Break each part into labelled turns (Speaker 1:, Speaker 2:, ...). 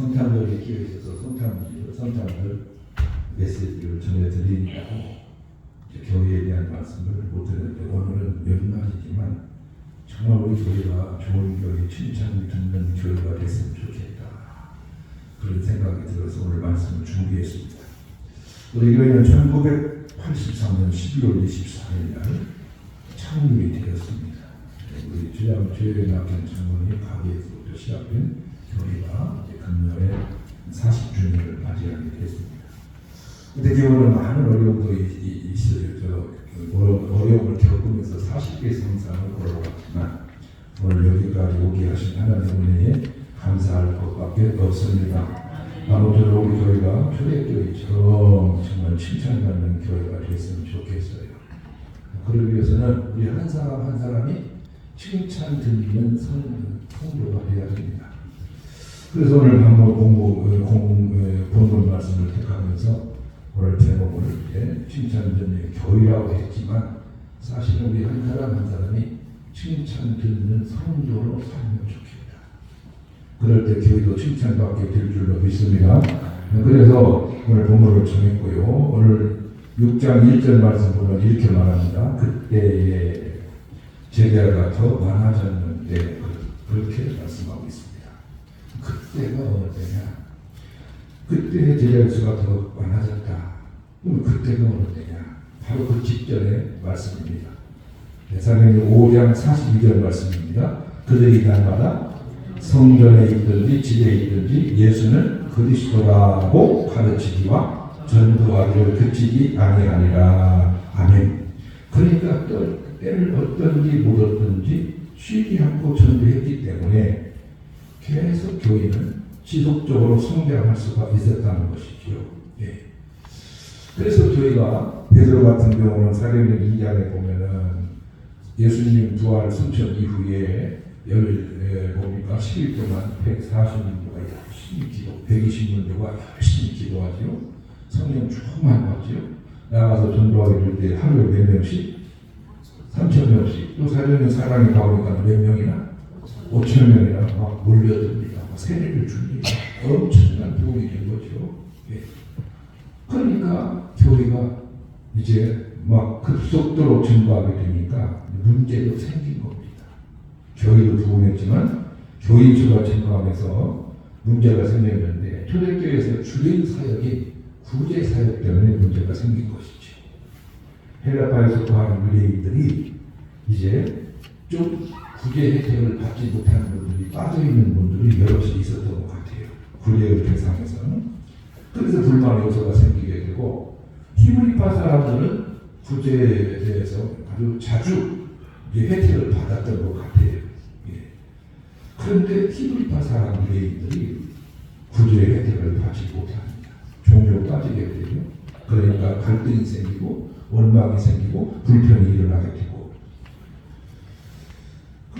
Speaker 1: 성탄절에 기회 있어서 성탄 성탄절 메시지를 전해드리니까 교회에 대한 말씀을 못 드렸는데 오늘은 연말이지만 정말 우리 교회가 좋은 교회 칭찬을 듣는 교회가 됐으면 좋겠다 그런 생각이 들어서 오늘 말씀을 준비했습니다. 우리 교회는 1983년 12월 24일 날 창립이 되었습니다. 우리 주양 주일에 맡긴 장로님 가게에서부터 시작된 교회가 이제 금년에 40주년을 맞이하게 됐습니다. 근데 교회는 많은 어려움도 있어요. 저 그, 어려- 어려움을 겪으면서 40개 성상을 걸어왔지만 오늘 여기까지 오게 하신 하나님 은혜에 감사할 것밖에 없습니다. 아무쪼록 우리 교회가 초대교회처럼 정말 칭찬받는 교회가 됐으면 좋겠어요. 그러기 위해서는 우리 한 사람 한 사람이 칭찬 들리는 성, 성도가 되어야 됩니다. 그래서 오늘 한번 공부, 어, 공, 어, 본문 말씀을 택하면서 오늘 제목을 이렇게 칭찬 듣는 교회라고 했지만 사실은 우리 한 사람 한 사람이 칭찬 듣는 성도로 살면 좋겠다. 그럴 때 교회도 칭찬받게 될 줄로 믿습니다. 그래서 오늘 본문을 정했고요. 오늘 6장 1절 말씀 보면 이렇게 말합니다. 그때에 제자가 더 많아졌는데 그렇게 말씀하고 있습니다. 그 때가 어느? 그때 제자 수가 더 많아졌다. 그럼 그때가 어느 때냐? 바로 그 직전의 말씀입니다. 대사님 5장 42절 말씀입니다. 그들이 날마다 성전에 있든지 집에 있든지 예수는 그리스도라고 가르치기와 전도하기를 그치지 아니하니라. 아멘. 그러니까 또 때를 못 얻든지 쉬지 않고 전도했기 때문에 계속 교회는 지속적으로 성장할 수가 있었다는 것이죠. 예. 그래서 교회가 베드로 같은 경우는 사도행전 2장에 보면은 예수님 부활 승천 이후에 열 에, 보니까 10일 동안 140인도가 열심히 기도, 120인도가 열심히 기도하죠. 성령 충만 받죠. 나가서 전도하게 될때 하루에 몇 명씩? 3천 명씩. 또 사령에 사람이 가보니까 몇 명이나? 5천 명이나 막 몰려듭니다. 막 세례를 줍니다. 엄청난 도움이 된 거죠. 예. 그러니까 교회가 이제 막 급속도로 증가하게 되니까 문제도 생긴 겁니다. 교회도 부흥했지만 교인 수가 증가하면서 문제가 생겼는데 초대교회에서 주인 사역이 구제 사역 때문에 문제가 생긴 것이죠. 헬라파에서 구하는 유대인들이 이제 좀 구제 혜택을 받지 못하는 분들이 빠져 있는 분들이 여럿이 있었던 것 같아요. 구제의 대상에서는 그래서 불만 요소가 생기게 되고 히브리파 사람들은 구제에 대해서 아주 자주 혜택을 받았던 것 같아요. 예. 그런데 히브리파 사람 유대인들이 구제의 혜택을 받지 못합니다. 종종 빠지게 되죠. 그러니까 갈등이 생기고 원망이 생기고 불편이 일어나게 되고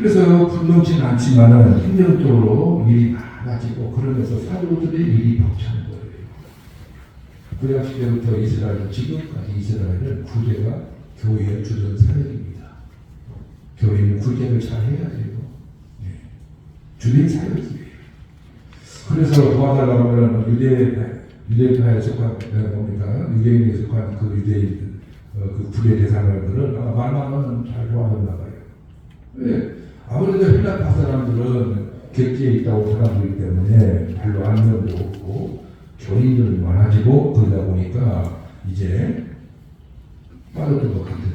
Speaker 1: 그래서 분명치는 않지만은 행정적으로 일이 많아지고 그러면서 사도들의 일이 벅찬 거예요. 구약 시대부터 이스라엘 지금까지 이스라엘은 구제가 교회의 주전 사역입니다. 교회는 구제를 잘 해야 돼요. 네. 주민 사역이에요. 그래서 도와달라고 하면 유대 유대파에 속한 내가 봅니다. 유대인에 속한 그 유대인 어, 그 대상들은 아마 말만 하면 잘 도와줬나 봐요. 왜? 아무래도 헬라파 사람들은 객지에 있다고 사람들이기 때문에 별로 안면도 없고 교인들이 많아지고 그러다 보니까 이제 빠졌던 것 같아요.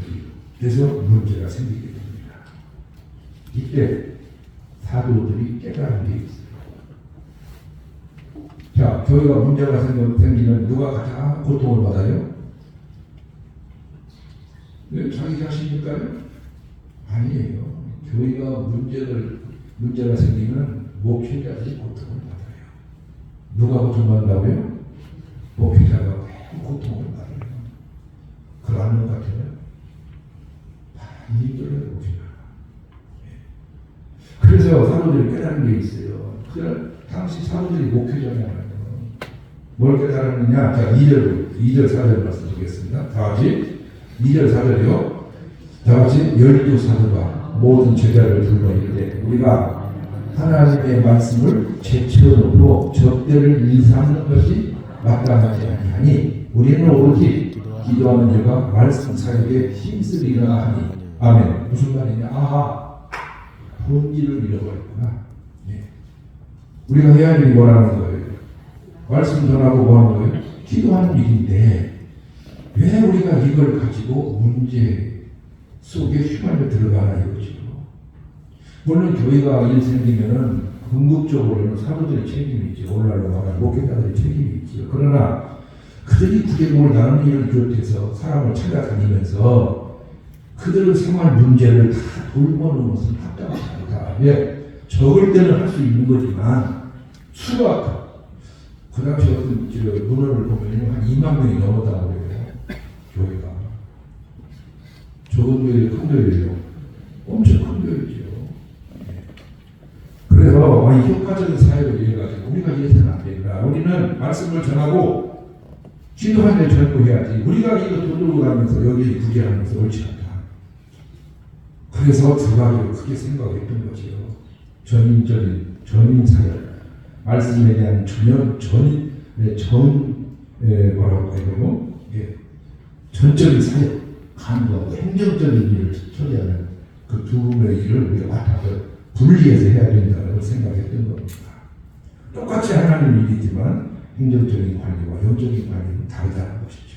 Speaker 1: 그래서 문제가 생기게 됩니다. 이때 사도들이 깨달은 게 있어요. 자, 교회가 문제가 생기면 누가 가장 고통을 받아요? 왜 자기 자신일까요? 아니에요. 교회가 문제를 문제가 생기면 목회자들이 고통을 받아요. 누가 고통받는다고요? 목회자가 고통을 받아요. 그러는 것 같아요. 많이 힘들어요, 목회자가. 예. 그래서 사도들이 깨달은 게 있어요. 그 당시 사도들이 목회자잖아요. 뭘 깨달았느냐? 자, 2절, 2절 4절 말씀 드리겠습니다. 다 같이 2절 4절이요. 다 같이 열두 사도가 모든 제자를 불러 이르되 우리가 하나님의 말씀을 제쳐놓고 적대를 일삼는 것이 마땅하지 아니하니 우리는 오로지 기도하는 자가 말씀 사역에 힘쓰리라 하니. 아멘. 무슨 말이냐? 아하. 본질을 잃어버렸구나. 예. 우리가 해야 할 일이 뭐라는 거예요? 말씀 전하고 뭐 하는 거예요? 기도하는 일인데 왜 우리가 이걸 가지고 문제 속에 휘말려 들어가나 이거죠 물론 교회가 일 생기면은 궁극적으로는 사도들의 책임이 있죠. 오늘날로 말하면 목회자들의 책임이 있죠. 그러나 그들이 구개국을 나누는 일을 비롯해서 사람을 찾아다니면서 그들의 생활 문제를 다 돌보는 것은 합당하지 않다. 예, 적을 때는 할 수 있는 거지만 수가 그 당시 어떤 저 문헌을 보면 한 2만 명이 넘었다고 그래요. 교회가. 적은 교회 큰 교회예요. 엄청 큰 교회죠. 그래서 이 효과적인 사역을 위해 가지고 우리가 이래서는 안 된다. 우리는 말씀을 전하고 기도하는 데 전부해야지. 우리가 이거 돈 들고 가면서 여기 구경하면서 옳지 않다. 그래서 두 가지를 크게 생각했던 거죠. 전인적인 전인 사역, 말씀에 대한 전연 전인 네, 전 에, 뭐라고 해야 되고 예, 전적인 사역, 간부하고 행정적인 일을 처리하는 그 두 분의 일을 우리가 맡아서 분리해서 해야 된다고 생각했던 겁니다. 똑같이 하나님 일이지만 행정적인 관리와 영적인 관리는 다르다는 것이죠.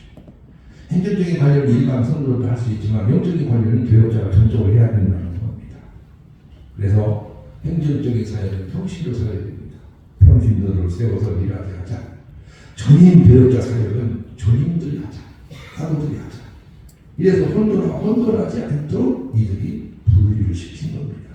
Speaker 1: 행정적인 관리는 일반 성도도 할 수 있지만 영적인 관리는 교역자가 전적으로 해야 된다는 겁니다. 그래서 행정적인 사역은 평신도 사역이 됩니다. 평신도를 세워서 일하게 하자. 전임 교역자 사역은 전임들이 하자. 사도들이 하자. 이래서 혼돈, 혼돈하지 않도록 이들이 분리를 시킨 겁니다.